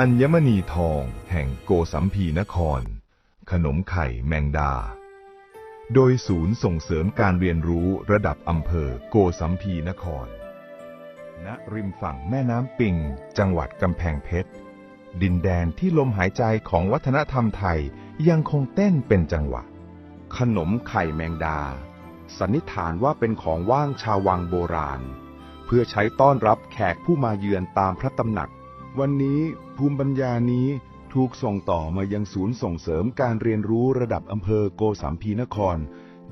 อัญมณีทองแห่งโกสัมพีนคร ขนมไข่แมงดา โดยศูนย์ส่งเสริมการเรียนรู้ระดับอำเภอโกสัมพีนคร ณ ริมฝั่งแม่น้ำปิง จังหวัดกำแพงเพชร ดินแดนที่ลมหายใจของวัฒนธรรมไทยยังคงเต้นเป็นจังหวะ ขนมไข่แมงดา สันนิษฐานว่าเป็นของว่างชาววังโบราณ เพื่อใช้ต้อนรับแขกผู้มาเยือนตามพระตำหนัก วันนี้ภูมิปัญญานี้ถูกส่งต่อมายังศูนย์ส่งเสริมการเรียนรู้ระดับอำเภอโกสัมพีนคร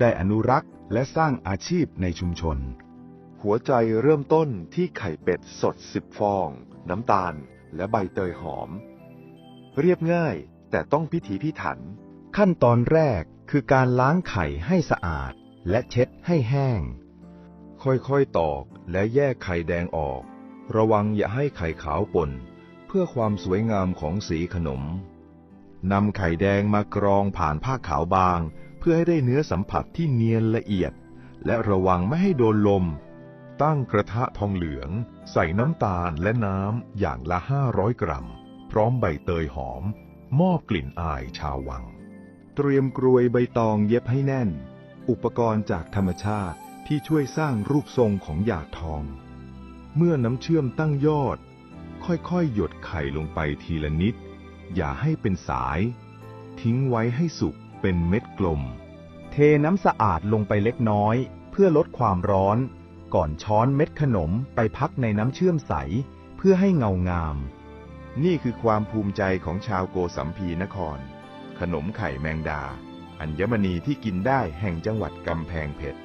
ได้อนุรักษ์และสร้างอาชีพในชุมชน หัวใจเริ่มต้นที่ไข่เป็ดสดสิบฟอง น้ำตาล และใบเตยหอม เรียบง่ายแต่ต้องพิถีพิถัน ขั้นตอนแรกคือการล้างไข่ให้สะอาด และเช็ดให้แห้ง ค่อยๆตอกและแยกไข่แดงออก ระวังอย่าให้ไข่ขาวปน เพื่อความสวยงามของสีขนมนำไข่แดงมากรองผ่านผ้าขาวบาง เพื่อให้ได้เนื้อสัมผัสที่เนียนละเอียด และระวังไม่ให้โดนลม ตั้งกระทะทองเหลือง ใส่น้ำตาลและน้ำอย่างละ 500 กรัม พร้อมใบเตยหอม มอบกลิ่นอายชาววัง เตรียมกรวยใบตองเย็บให้แน่น อุปกรณ์จากธรรมชาติที่ช่วยสร้างรูปทรงของหยาดทอง เมื่อน้ำเชื่อมตั้งยอด ค่อยๆ หยดไข่ลงไปทีละนิด อย่าให้เป็นสาย ทิ้งไว้ให้สุกเป็นเม็ดกลม เทน้ำสะอาดลงไปเล็กน้อย เพื่อลดความร้อน ก่อนช้อนเม็ดขนมไปพักในน้ำเชื่อมใส เพื่อให้เงางาม นี่คือความภูมิใจของชาวโกสัมพีนคร ขนมไข่แมงดา อัญมณีที่กินได้แห่งจังหวัดกำแพงเพชร